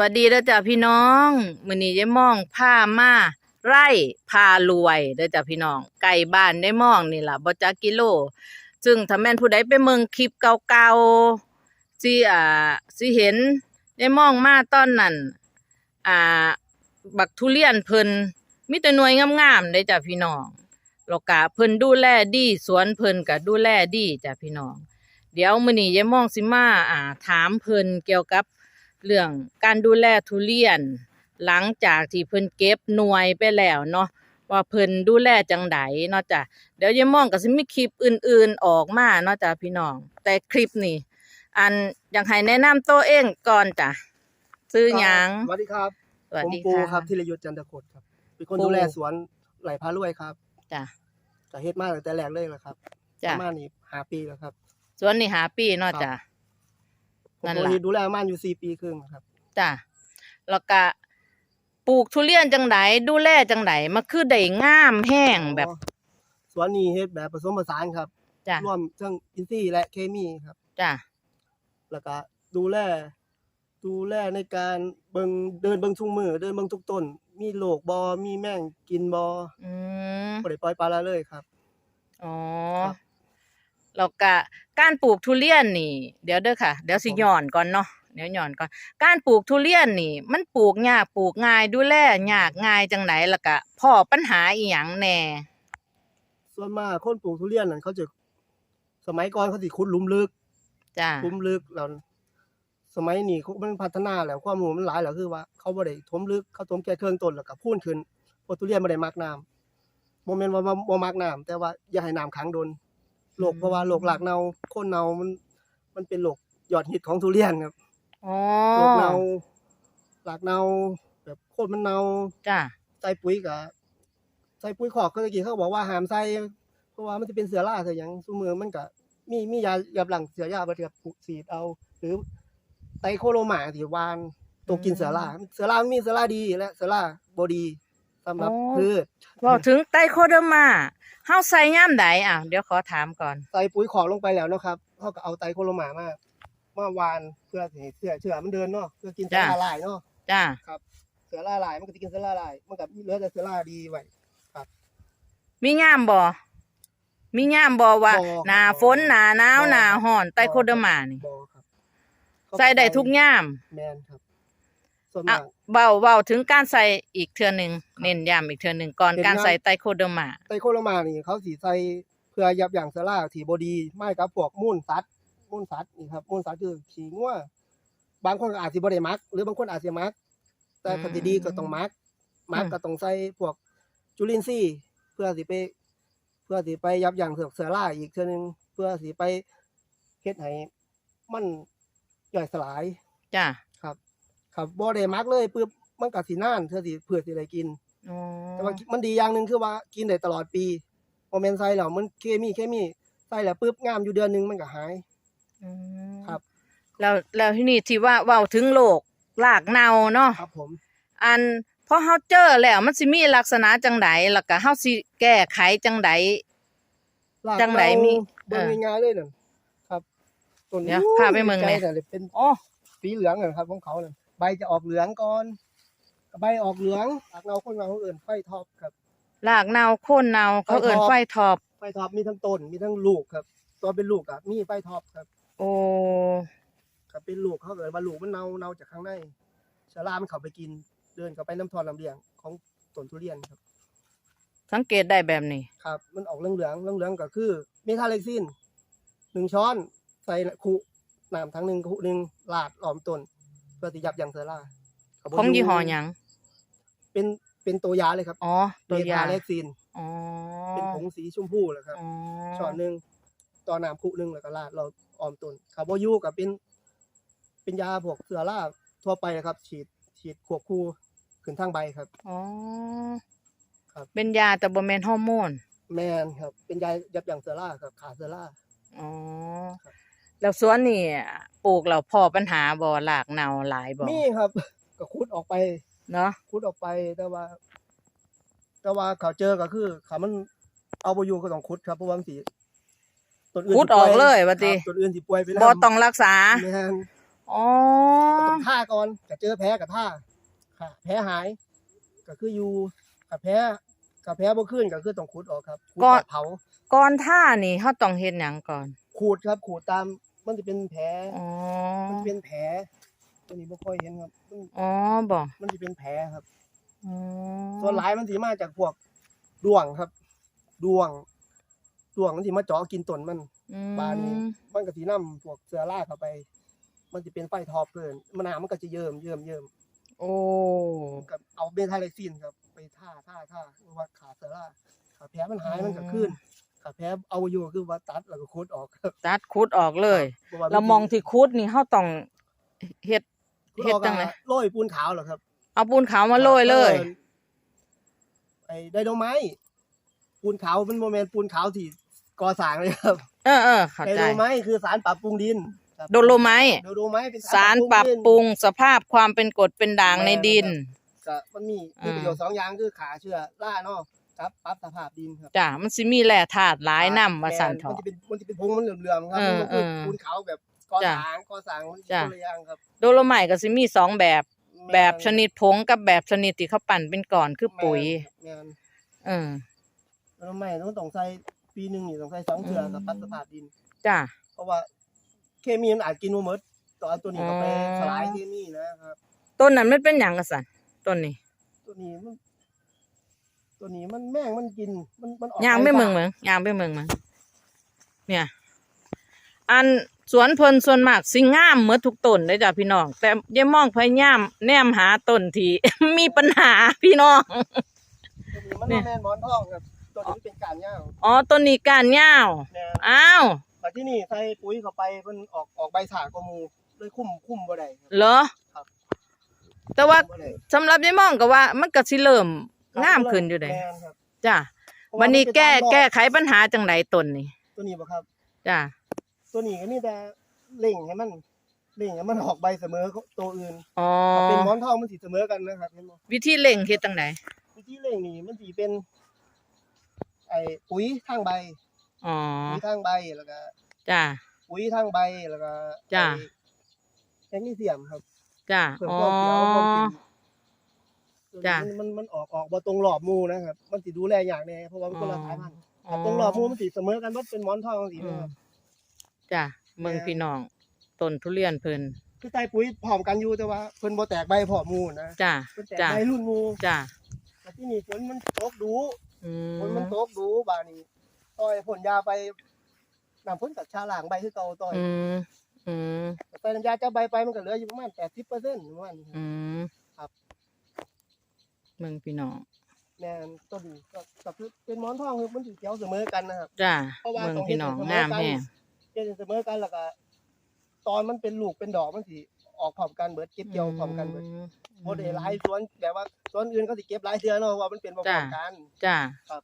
วัสดีเด้อจ้ะพี่น้องมื้อนี้ยายม่องพามาไร่พารวยเด้อจ้ะพี่น้องไก่บ้านได้มองนี่ล่ะบ่จักกิโล ซึ่งถ้าแม่นผู้ใดไปเมืองคลิปเก่าๆสิอ่าสิเห็นได้มองมาตอนนั้นอ่า บักทุเรียนเพิ่นมีแต่หน่วยงามๆเด้อจ้ะพี่น้องแล้วก็เพิ่นดูแลดีสวนเพิ่นก็ดูแลดีจ้ะพี่น้อง เดี๋ยวมื้อนี้ยายม่องสิมาอ่า ถามเพิ่นเกี่ยวกับ เรื่องการดูแลทุเรียน หลังจากที่เพิ่นเก็บหน่วยไปแล้วเนาะว่าเพิ่นดูแลจังไดเนาะจ้ะเดี๋ยวยายม่องก็สิมีคลิปอื่นๆออกมาเนาะจ้ะพี่น้อง แต่คลิปนี้ อันอยากให้แนะนำตัวเองก่อนจ้ะซื้อหยังสวัสดีครับ สวัสผมดีปูค่ะ ครับธีรยุทธจันทโคตครับ เป็นคนปู ดูแลสวนไหลพารวยครับจ้ะก็เฮ็ดมาตั้งแต่แรกเลยแหละครับปจ้ะระมาณนี้ห้าปีแล้วครับ สวนนี่หาปีเนาะจ้ะผม นั่นก็ล่ะเฮ็ดดูแลประมาณอยู่สี่ปีครึ่งครับ จ้ะแล้วก็ปลูกทุเรียนจังไดดูแลจังไดมันคือได้งามแห้งแบบอ๋อสวนนี้เฮ็ดแบบผสมผสานครับ จ้ะ ร่วมทั้งอินทรีย์และเคมีครับ จ้ะ แล้วก็ดูแล ดูแลในการเบิ่งเดินเบิ่งทุกมือเดินเบิ่งทุกต้น มีโรคบ่มีแมงกินบ่อืม บ่ได้ปล่อยปลาละเลยครับ อ๋อ ครับ แล้วก็การปลูกทุเรียนนี่ เดี๋ยวเด้อค่ะ เดี๋ยวสิผมย้อนก่อนเนาะเดี๋ยวย้อนก่อน การปลูกทุเรียนนี่ มันปลูกยากปลูกง่ายดูแลยากง่ายจังไหนแล้วก็พ่อปัญหาอีหยังแหน่ส่วนมากคนปลูกทุเรียนนั่นเขาจะสมัยก่อนเขาสิขุดหลุมลึกจ้าหลุมลึกแล้วสมัยนี้เขามันพัฒนาแล้วความรู้มันหลายแล้วคือว่า เขาบ่ได้ถมลึกเขาถมแค่เครื่องต้นแล้วก็พูนขึ้นเพราะทุเรียนบ่ได้มักน้ำบ่แม่นว่าบ่บ่มักน้ำแต่ว่าอย่าให้น้ำขังโดน โรคเพราะว่าโรครากเน่าโคนเน่ามัน มันเป็นโรคยอดฮิตของทุเรียนครับอ๋อโรคเน่ารากเน่าแบบโคนมันเน่าจ้าใส่ปุ๋ยก็ใส่ปุ๋ยคอกก็ตะกี้เขาบอกว่าห้ามใส่เพราะว่ามันจะเป็นเสือราเสือหยังซุมือมันก็มีมียายับหลังเสือยาบ่กับฉีดเอา หรือไตโคโรมาที่วานตัวกินเสือราเสือรามันมีเสือราดีและเสือราบ่ดี สำหรับพืชเว้าถึงไตโคเดอร์มาเฮาใส่ยามใดอะ เดี๋ยวขอถามก่อน ใส่ปุ๋ยคอกลงไปแล้วเนาะครับเขาก็เอาไตโคโรมามามาวานเพื่อให้เสือเสือมันเดินเนาะเพื่อกินเสือราลายเนาะจ้า เสือราลายมันก็จะกินเสือราลายมันก็เหลือแต่เสือราดีไว้ มียามบ่มียามบ่ว่าบ่หน้าฝนหน้าหนาวหน้าร้อนไตโคเดอร์มานี่บ่ครับใส่ได้ทุกยาม แมนครับ ส่วนอะมาก เบาเบาถึงการใส่อีกเทื่อหนึ่งเน้นย้ำอีกเทื่อหนึ่งก่อนเห็นการงานใส่ไตรโคเดอร์มา ไตโคโรมานี่เขาสีใส่เพื่อยับยั้งเสือราที่บดีไม่กับพวกมูลสัตว์มูลสัตว์นี่ครับมูลสัตว์คือขี้งัวบางคนก็อาจสิบ่ได้มัก หรือบางคนอาจสิมัก แต่อืมคติดีก็ต้องมัก มักอืมก็ต้องใส่พวกจุลินทรีย์เพื่อสิไป เพื่อสิไปยับยั้งเสือเสือราอีกเทื่อหนึงเพื่อสิไปเฮ็ดให้มันย่อยสลาย จ้า ครับครับบ่ได้มักเลยปึ๊บมันก็สินานเทื่อสิเพื่อสิได้กิน อ๋อแต่ว่ามันดีอย่างหนึ่งคือว่ากินได้ตลอดปีพอแมนใส่แล้วมันเคมีเคมีใส่แล้วปุ๊บงามอยู่เดือนหนึงมันก็หาย อืมครับ แล้วแล้วที่นี่ที่ว่าเว้าถึงโรครากเน่าเนาะครับผมอันพอเฮาเจอแล้วมันสิมีลักษณะจังใดแล้วก็เฮาสิแก้ไขจังใดรากจังไหนมีเบิ่งเออง่ายๆเลยนั่นครับต้นเดี๋ยวพาไปเบิ่งหน่อยใกล้ๆเลยเป็นอ๋อสีเหลืองนะครับของเขานั่น ใบจะออกเหลืองก่อน ใบออกเหลืองรากเงาคนเงาคนอื่นไฟท็อปครับรากเน่าโคนเน่าเขาเอิ้นไฟทอบ ไฟท็อปมีทั้งต้นมีทั้งลูกครับตอนเป็นลูกอะมีไฟท็อปครับโอ้ครับเป็นลูกเขาเกิดว่าลูกมันเน่าเน่าจากข้างในเชื้อรามันเข้าไปกิน เดินเข้าไปน้ำทอนลำเลียงของต้นทุเรียนครับ สังเกตได้แบบนี้ ครับ มันออกเหลืองเหลืองเหลืองเหลืองๆก็คือเมทาเล็กซินหนึ่งช้อนใส่คุน้ำทั้งหนึ่งคุหนึ่งลาดหลอมต้นเพื่อที่ยับยั้งเชื้อราครับของยี่ห้อหยังเป็นเป็นตัวยาเลยครับอ๋อ ตัวยาเมทาเล็กซินอ๋อเป็นผงสีชมพูเลยครับอ๋อช้อนหนึ่งต่อน้ำคุหนึ่งแล้วก็ลาดเราออมต้นคาร์โบยูกับเป็น เป็นยาพวกเชื้อราทั่วไปนะครับ ฉีดฉีดควบคู่ขึ้นทางใบครับ อ๋อครับ เป็นยาแต่บ่แม่นฮอร์โมน แมนครับ เป็นยายับยั้งเชื้อราครับขาเชื้อรา อ๋อ ครับ แล้วสวนนี่ ปลูกแล้วพอปัญหาบ่หลากเน่าหลายบ่มีครับ ก็คุดออกไปเนาะคุดออกไปแต่ว่า แต่ว่าเขาเจอก็คือเขามันเอาไปอยู่ก็ต้องคุดครับเพราะว่ามันสิต้นอื่นขุดสิอป่อกเลยว่าติครับต้นอื่นสิป่วยไปแล้วบ่ต้องรักษาแม่นอ๋อก็ต้องท่าก่อนก็เจอแพ้กับท่าค่ะแพ้หาย ก็คืออยู่กับแพ้กับแพ้บ่ขึ้นก็คือต้องขุดออกครับขุดก่อนแบบเผา ก่อนท่านี่เฮาต้องเฮ็ดหยังก่อนขูดครับขูดตาม มันจะเป็นแผลอ๋อมันจะเป็นแผลตัวนี้บ่ค่อยเห็นครับ มันอ๋อบ่มันจะเป็นแผลครับ อ๋อส่วนหลายมันสิมาจากพวกด้วงครับด้วงด้วงมันสิมาเจาะกินต้นมัน อืมบานนี้ มันก็สินํพวกเสือล่าเข้าไป มันจะเป็นไฟทอปเกินมันน้ำมันก็จะเยิ้มเยิ้มเยิ้มโอ้กับเอาเบนไทาไลซินครับ ไปท่าท่าท่าหรือว่าขาเสือล่าขาแผลมันหายมันก็ขึ้น ขาแผลเอาอยู่ก็คือว่าตัดแล้วก็คุดออกครับตัดคุดออกเลยพะว่เรามองที่คุดนี่เฮาต้องเฮ็ดคุดเฮ็ดออกจังได๋อะโรยปูนขาวเหรอครับ เอาปูนขาวมาโรยเลยไอ้ไดโนไม้ปูนขาวมันโมเมนปูนขาวที่ก่อสร้างเลยครับเออเออเข้าไดใจโนไม้คือสารปรับปรุงดินครับโดโลไมต์โดโลไม้เป็นสารปรับปรุงสภาพความเป็นกรดเป็นด่างในดินก็มันมีมีประโยชน์สองอย่างคือขาเชื้อราเนาะ ครับปรับสภาพดินครับจ้ะมันสิมีแร่ธาตุหลายนำว่าซั่นมัเถาะจะเป็นมันจะเป็นพงมันเหลื่อมๆครับเออมันคือเออ ปูนขาวแบบก่อจ้ะสร้างก่อสร้างมันจ้ะคนละอย่างครับโดโลไมต์ก็สิมีสองแบบ แบบม่นชนิดผงกับแบบชนิดที่เขาปั่นเป็นก่อนคือปุ๋ยแม่นเออโดโลไม้ต้องต้องใส่ปีหนึงนี่ต้องใส่สองเทื่อกับอืมปรับสภาพดิน จ้ะ เพราะว่าเคมีมันอาจกินบ่หมดต่อเอาตัวนี้ก็ไปอ๋อ สลายเคมีนะครับ ต้นนั้นมันเป็นหยังกะสันต้นนี้ตัวนี้มัน ตัวนี้มันแม่งมันกิน มันมันออกยางไม่ปเมืองเมืองยางไม่เมืองเมืองเนี่ย อันสวนเพิ่นส่วนมากสิงามเหมือนทุกต้นเลยจ้ะพี่น้อง แต่อย่ามองพยายามแนมหาต้นที่ มีปัญหาพี่น้อง ตัวนี้มันเนี่บ่ยแม่นหมอนทองครับตัวนี้มันเป็นการย่างอ๋อต้นนี้ก้านยาวแม่นอ้าวแต่ที่นี่ใส่ปุ๋ยเข้าไปมันออกออกใบสากว่าหมูเลยคุ้มคุ้มบ่ได้ครับเหรอครับแต่ว่าคุ้มบ่ได้ สำหรับยายมองก็ว่ามันก็สิเริ่ม งามขึ้นอยู่เด้ แม่นครับจ้ะเพราะาวันนี้มัเป็แก้ตามดอแก้ไขปัญหาจังไดต้นนี้ตัวนี้บ่ครับ จ้ะตัวนี้ก็มีแต่เล่งให้มันเล่งให้มันออกใบเสมอตัวอื่นอ๋อถ้าเป็นหมอนทองมันสิเสมอกันนะครับเห็นบ่วิธีเล่งเฮ็ดจังไดวิธีเล่งนี่มันสิเป็น ไอ้ปุ๋ยทางใบอ๋อปุ๋ยทางใบแล้วก็จ้ะ ปุ๋ยทางใบแล้วก็จ้ะ ไอ้แมกนีเซียมครับจ้ะเพิ่มอ๋อความเขียวความกิน ตัวนี้จ้ะ มันมันมันออกออกบ่ตรงหลอบหมูนะครับมันสิดูแลอย่างแน่เพราะว่ามันคนละสายพันธุ์ถ้าตรงหลอบหมูมันสิเสมอกันว่าเป็นหมอนทองสิอืนะมครับจ้ะเมืองพี่น้องต้นทุเรียนเพิ่นคือใส่ปุ๋ยพร้อมกันอยู่แต่ว่าเพิ่นบ่แตกใบพร้อมหมูนะจ้ะเพิ่นแตกจ้ะใบรุ่นหมูจ้ะแต่ที่นี่ฝนมันตกดูอืฝนมันมตกดูบาดนี้ต่อยพ่นยาไปน้ำฝนกับชาล้างใบคือเก่าต่อยอืมอืมใส่น้ำยาจับใบไปมันก็เหลืออยู่ประมาณ80%ประมาณนี้ครับ อืมครับ เมืองพี่น้องแม่นต้นนี้ก็ก็คือเป็นหมอนทองคือมันสิเขียวเสมอกันนะครับ จ้ะเพราะว่าเมืองต้องพี่น้องเห็นเสมองามกันแฮงเจะเสมอกันแล้วก็ตอนมันเป็นลูกเป็นดอกมันสิออกพร้อมกันเบิดเก็บเกี่ยวพร้อมกันเบิดบ่ได้หลายสวนแบบว่าสวนอื่นเขาสิเก็บหลายเทื่อเนาะเพราะว่ามันเป็นบ่พร้อมกัน จ้ะครับ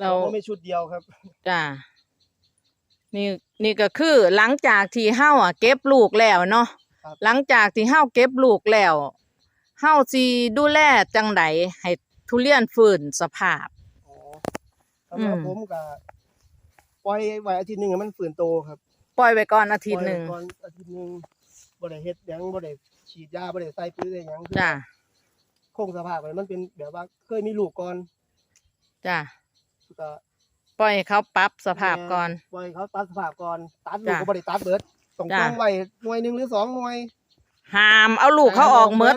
เราบ่ไม่ชุดเดียวครับ จ้ะนี่นี่ก็คือหลังจากที่เฮาอะเก็บลูกแล้วเนาะครับหลังจากที่เฮาเก็บลูกแล้ว เฮาสิดูแลจังไดให้ทุเรียนฟื้นสภาพ อ๋อสำหรับอืม ผมก็ปล่อยไว้อาทิตย์หนึงให้มันฟื้นโตครับปล่อยไว้ก่อนอาทิตย์หนึ่งปล่อยไว้ก่อนอาทิตย์หนึงบ่ได้เฮ็ดหยังบ่ได้ฉีดยาบ่ได้ใส่ปุ๋ยได้หยังคือจ้ะคงสภาพไว้มันเป็นแบบว่าเคยมีลูกก่อนจ้ะก็ปล่อยให้เขาปรับสภาพก่อน ปล่อยเขาตัดสภาพก่อนตัดลูกจ้ะก็บ่ได้ตัดเบิดต้องจ้ะจงไว้หน่วยหนึงหรือสองหน่วยห้ามเอาลูกเขาออกเมด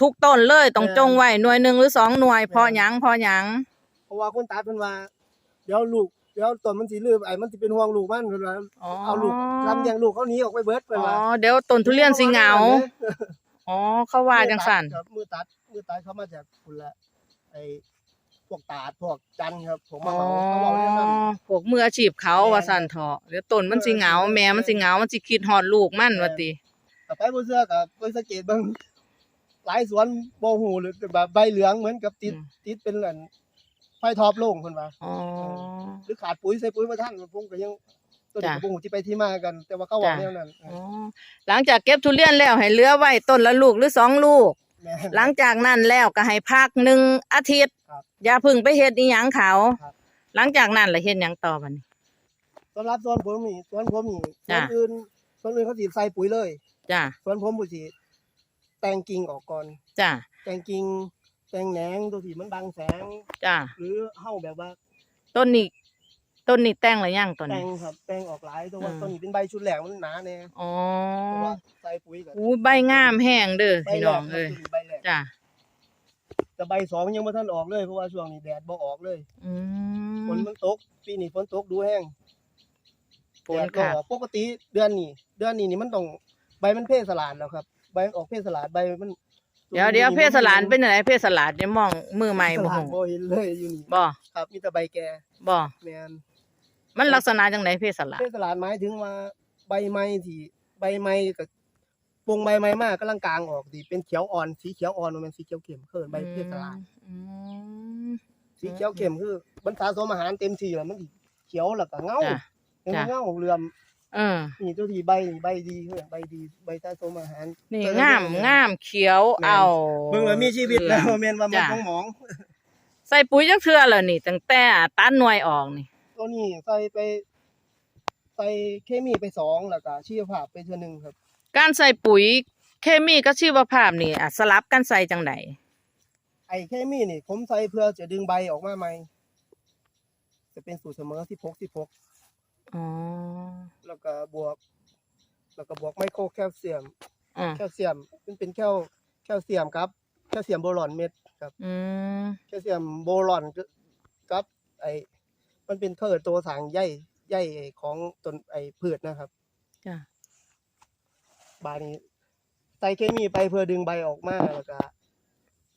ทุกต้นเลยต้องจงไว้หน่วยหนึ่งหรือสองหน่วยพอหยังพอหยังเพราะว่าคนตัดเพิ่นว่าเดี๋ยวลูกเดี๋ยวต้นมันสิลืมไอ้มันสิเป็นห่วงลูกมันเพิ่นว่าเอาลูกลำเลียงลูกเขาหนี้ออกไปเบิดเพิ่นอ๋อว่าเดี๋ยวต้นทุเรียนสิเหงาอ๋อเขาว่าจังสั่นครับมือตัดมือตัดเขามาจากคุณละไอ้พวกตาดพวกจันทร์ครับผมอ๋มาอเขาเขาบอกเรื่องนั้น พวกมืออาชีพเขาว่าสั่นเถาะเดี๋ยวต้นมันสิเหงาแม่มันสิเหงามันสิคิดฮอดลูกมันว่าติแต่ไปบนเสื้อกับไปสังเกตเบาง หลายสวนบ่หูหรือแบบใบเหลืองเหมือนกับติดอืม ติดเป็นอันไฟทอปโล่งเพิ่นว่าอ๋อ หรือขาดปุ๋ยใส่ปุ๋ยมาท่านผมก็ยังตัวนี้จ้ะ ก็บ่ฮู้ที่ไปที่มากัน แต่ว่าเขาบอกจ้ะแนวนั้นอ๋อหลังจากเก็บทุเรียนแล้วให้เหลือไว้ต้นละลูกหรือสองลูก แม่น หลังจากนั้นแล้วก็ให้พักหนึ่งอาทิตย์ ครับอย่าเพึ่งไปเฮ็ดอีหยังเขา ครับ หลังจากนั้นล่ะเฮ็ดหยังต่อบัดนี้ สำหรับสวนผมนี่สวนผมนี่สจ้ะวนอื่นสวนอื่นเขาสิใส่ปุ๋ยเลยจ้ะส่วนผมผู้สิ แต่งกิ่งออกก่อน จ้ะแต่งกิ่งแต่งแหนงตัวที่มันบังแสง จ้ะหรือเฮาแบบว่าต้นนี้ต้นนี้แต่งหรือยังต้นแต่นี้ งครับแต่งออกหลายตัวว่าอืม ต้นนี้เป็นใบชุดแหลกมันหนาแน่อ๋อเพราะว่าใส่ปุ๋ยกับอู้ใบงามแห้งเด้อใบพี่แรน้อกงครับเอ้ยตัวนี้ใบแรกจ้ะแต่ใบสองยังบ่ทันออกเลยเพราะว่าช่วงนี้แดดบ่ออกเลยอืฝมนมันตกปีนี้ฝนตกดูแห้งฝนแดดก็ค่ะออกปกติเดือนนี้เดือนนี้นี่มันต้องใบมันเพศสลาดแล้วครับ ใบมันออกเพศสลาดใบมันเดี๋ยวเดี๋ยวเพศสลานเป็นอะไรเพศสลาดจะมองมือใหม่เพศสบ่ลาฮู้ดบ่เห็นเลยอยู่นี่บ่ครับมีแต่ใบแก่บ่แม่นมันลักษณะจังไดเพศสลาดเพศสลาดหมายถึงว่าใบไม้ที่ใบไม้กับปงใบไม้มากกำลังกลางออกที่เป็นเขียวอ่อนสีเขียวอ่อนมันเป็นสีเขียวเข้มคือใบเพศสลาดอืมสีเขียวเข้มคือมันสะสมอาหารเต็มที่แล้วมันสิเขียวแล้วก็เงาจ้ะเป็นจ้ะเงาเหลื่อม เออนี่ตัวที่ใบนี่ใบดีคือใบดีใบสะสมอาหารนี่เอองามแม่นงามเขียวแม่นเอาเบิ่งว่ามีชีวิตแล้วแม่นว่ามันจ้ะของหมอง ใส่ปุ๋ยจักเทื่อแล้วนี่ตั้งแต่ตัดหน่วยออกนี่ตัวนี้ใส่ไป ใส่เคมีไปสองแล้วก็ชีวภาพไปเทื่อหนึงครับ การใส่ปุ๋ยเคมีกับชีวภาพนี่อะสลับกันใส่จังไดไอ้เคมีนี่ ผมใส่เพื่อจะดึงใบออกมาใหม่จะเป็นสูตรเสมอที่พกที่พกอ๋อ แล้วก็บวก แล้วก็บวกไมโครแคลเซียมอะแคลเซียมมันเป็นแคลแคลเซียมครับแคลเซียมโบรอนเม็ดครับอืมแคลเซียมโบรอนกับ ไอ้มันเป็นเคือตัวสางใยใยของต้นไอ้พืชนะครับ จ้ะบานี้ใส่เคมีไปเพื่อดึงใบออกมาแล้วก็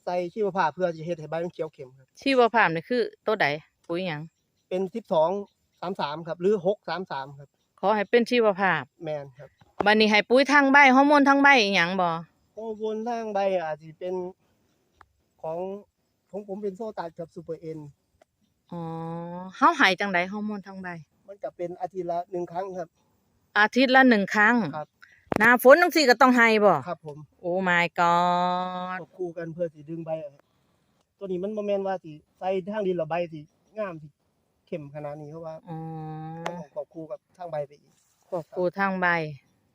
ใส่ชีวภาพเพื่อจะเฮ็ดให้ใบมันเขียวเข้มครับ ชีวภาพนี่คือตัวใดปุ๋ยหยังเป็นสิบสองสามสามครับ หรือหกสามสามครับ ขอให้เป็นชีวภาพแมนครับบัดนี้ให้ปุ๋ยทางใบฮอร์โมนทางใบอีหยังบ่โอ้บนทางใบอาจจะเป็นของของผมเป็นโซตัสกับซูเปอร์เอ็นอ๋อเฮาให้จังไดฮอร์โมนทางใบ มันจะเป็นอาทิตย์ละหนึ่งครั้งครับ อาทิตย์ละหนึ่งครั้งครับ หน้าฝนจังซี่ก็ต้องให้บ่ครับผมโอ้ my ค god วบคู่กันเพื่อสิดึงใบออกตัวนี้มันโมเมนว่าสิใส่ทางดินและใบสิงามสิ เข้มขนาดนี้เพราะว่าอ๋อต้องควบคู่กับทางใบไปอีกควบคู่ทางใบ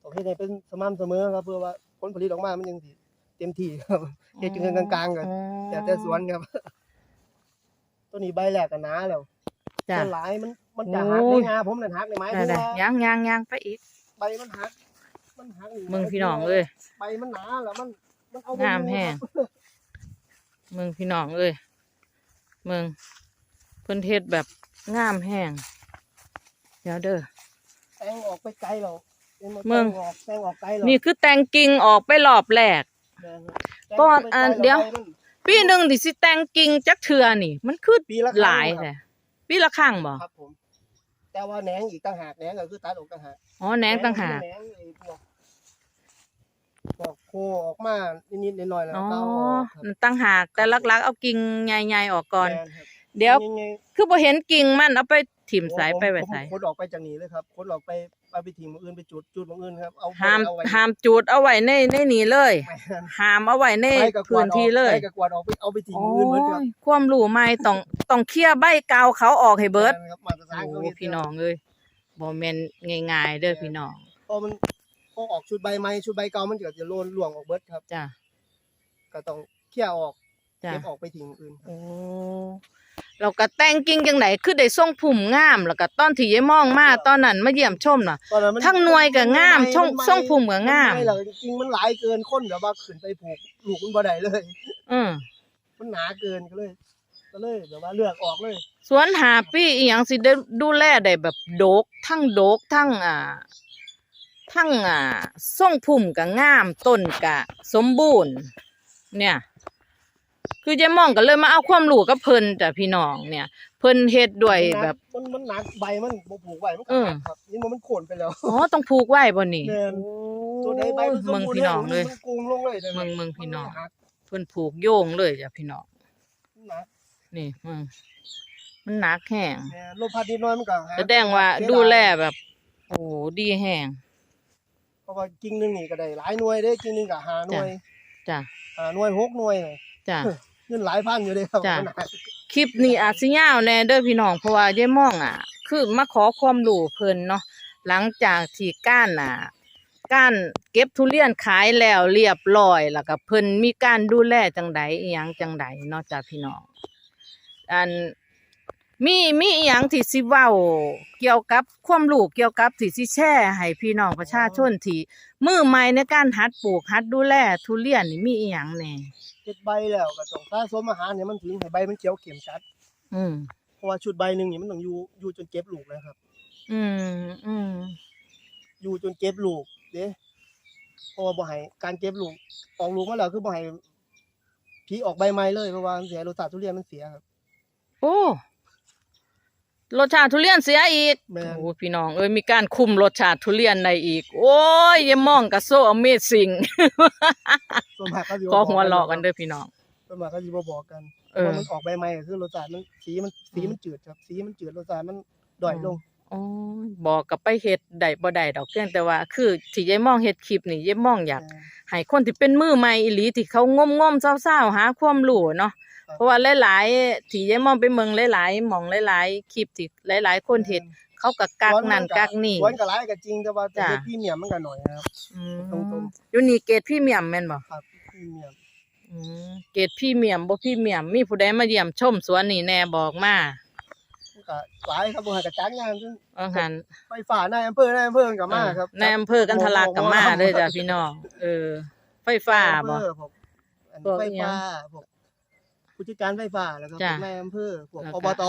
ต้องเฮ็ดให้เป็นสม่ำเสมอครับเพื่อว่าผลผลิตออกมามันยังสิเต็มที่ครับเฮ็ดอยู่กลางๆกันอ๋อแต่แต่สวนครับ ตัวนี้ใบแรกก็หนาแล้วจ้ะ ต้นหลายมันมันจะหักโอ้ในย งาผมนั่นหักในไม้ได้ที่ได้ว่ายังยังยังไปอีกใบมันหักมันหักนี่มึงพี่น้องเอ้ย ใบมันหนาแล้วมันมันเอางามแฮงมึงพี่น้องเอ้ยมึงเพิ่นเฮ็ดแบบ งามแห้งเดี๋ยวเด้อแตงออกไปไกลแล้วเป็นว่ามึงแตออกแตงออกไกลแล้วนี่คือแต่งกิ่งออกไปรอบแรกแม่นครับก่อนแตงกไปไกลอะแล้วเดี๋ยวใบมันปีหนึ่งดิสิแต่งกิ่งจักเทือนี่ มันคือปีละครั้งหลายครับแท้ปีละครั้งบ่ครับผมแต่ว่าแหนงอีกต่างหากแหนงก็คือตัดออกต่างหากอ๋อแหนงต่างหากแหนงไอ้พวกพวกโคออกมานิดๆหน่อยๆแล้วอ๋อก็เอาออกครับต่างหากแต่ลักๆ เอากิ่งใหญ่ๆออกก่อนแม่ครับ เดี๋ยว ยังไงคือบ่เห็นกิ่งมันเอาไปถิ่มสายผมไปไว้ผมสายขนออกไปจากนี้เลยครับขนออกไปเอาไปทิ้งมืออื่นไปจุดจุดมืออื่นครับเอาห้ามเอาไว้ห้ามจูดเอาไว้ในในนี้เลยไม่ครับห้ามเอาไว้ในไปกับกพื้วาดนออกที่เลยไปกับกวาดออกไปเอาไปทิ้งโอ้มืออื่นเหมือนกันยความรู้ใหม่ต้องต้องเคลียร์ใบเก่าเขาออกให้เบิดครับมาตรฐานเขาโอ้เฮ็ดพี่น้องเอ้ยบ่แม่นง่ายๆเด้อพี่น้องพอมันพอออกชุดใบไม้ชุดใบเก่ามันก็จะโลนหลวงออกเบิดครับ จ้ะก็ต้องเคลี่ยร์ออกจ้ะเก็บออกไปทิ้งอื่นครับ โอ้ เราก็แต่งกิ่งจังไดคือได้ทรงพุ่มงาม แล้วก็ตอนที่ยายมองมาตอนนั้นมาเยี่ยมชมน่ะ ตอนนั้นมันทั้งหน่วยก็งามนช่องนช่องภูมิก็งามนไม่หรอกจริงๆมันหลายเกินคนแบบว่าขึ้นไปผูกลูกมันบ่ได้เลย อือมันหนาเกินก็เลย ก็เลยแบบว่าเลือกออกเลย สวนหาปี้อีหยังสิได้ดูแลได้แบบโดก ทั้งโดกทั้งอ่า ทั้งอ่าทรงพุ่มก็งามต้นก็สมบูรณ์ เนี่ย คือยายมองก็เลยมาเอาความรู้กับเพิ่นจ้ะพี่น้องเนี่ย เพิ่นเฮ็ดด้วยแบบ มันมันหนักใบมันบ่ผูกไว้มันเอก็อหักครับนี่มันมันโคนไปแล้วอ๋อต้องผูกไว้บ่นี่แม่นตัวใดใบมันสมมึงบูรณ์พี่น้องเลยมันกุงลงเลยเด้อมึงมึงพี่น้องมัหักเพิ่นผูกโยงเลยจ้ะพี่น้องหนักนี่มึงมันหนักแห้งแม่นลมพัดนิดหน่อยมันก็หักแสดงว่าเสียดูแลดายแบบ โอ้ดีแห้งเพราะว่ากิ่งหนึงนี่ก็ได้หลายหน่วยเด้กิ่งหนึงก็ห้าหน่วยจ้ะ ห้าหน่วยหกหน่วยเลย จ้ะ เงินหลายพันอยู่เด้ครับจ้ะมันหนักคลิปนี้อาจสิยาวแน่เด้อพี่น้องเพราะว่ายายม่องอะ คือมาขอความรู้เพิ่นเนาะหลังจากที่ก้านอะการเก็บทุเรียนขายแล้วเรียบร้อยแล้วก็เพิ่นมีการดูแลจังใดอีหยังจังใดเนาะจ้ะพี่น้องอันมีมีอีหยังที่สิเว้าเกี่ยวกับความรู้เกี่ยวกับที่สิแชร์ให้พี่น้องประชาชนที่มือใหม่ในการหัดปลูกหัดดูแลทุเรียนนี่มีอีหยังแหน่ เก็บใบแล้วก็ต้องสะสมอาหารให้มันถึงให้ใบมันเขียวเข้มชัด อืม เพราะว่าชุดใบหนึงนี่มันต้องอยู่อยู่จนเก็บลูกเลยครับ อืม อืม อยู่จนเก็บลูกเด้เพราะว่าบ่ให้การเก็บลูกออกลูกมาแล้วคือบ่ให้ผีออกใบใหม่เลยเพราะว่ามันเสียรสชาติทุเรียนมันเสียครับ โอ้ รสชาติทุเรียนเสียอีกแม่น โอ้พี่น้องเอ้ยมีการคุมรสชาติทุเรียนได้อีก โอ้ยอย่ามองกะโซอเมซิ่งส่วนมากเขาสิขอหัวเราะกันเด้อพี่น้อง ส่วนมากเขาสิบ่บอกกันเอเพอราะมันออกใบใหม่ก็คือรสชาติมันสีมันสีมันจืดครับ สีมันจืดรสชาติมันด้อยลง โอ้ยบอกกับไปเฮ็ดได้บ่ได้ดอกเพียงแต่ว่า คือที่ยายมองเฮ็ดคลิปนี่ยายมองอยาก ให้คนที่เป็นมือใหม่อีหลีที่เขางมงมๆเศร้าๆหาความรู้เนาะครับ เพราะว่าหลายๆที่ยายมองไปเมืองหลายๆหมองหลายๆคลิปที่หลาย ๆ คนเฮ็ดเขาก็กักนั่นกักนี่สวนก็หลายก็จริงแต่ว่าจ้ะเฮ็ดพรีเมียมมันก็น้อยนะครับ อืตรงมอยู่นี่เกรดพรีเมียมแม่นบ่ครับพรีเมียมอืมเกรดพรีเมียมบ่พรีเมียมมีผู้ใดมาเยี่ยมชมสวนนี่แน่บอกมามันก็หลายครับบ่ให้กระจายงานซึ่งว่าหั่นไฟฟ้านายอำเภอนายอำเภอก็มาครับในอำเภอกันทะลักก็มาเด้อจ้ะพี่น้องเออ ไฟฟ้าบ่นยอำเภอพวกอันพวกไฟอิหยัง ฟ้าพวก ผู้จัดการไฟฟ้าแล้วก็พจ้ะวกนายอำเภอพวกแล้วอก็บต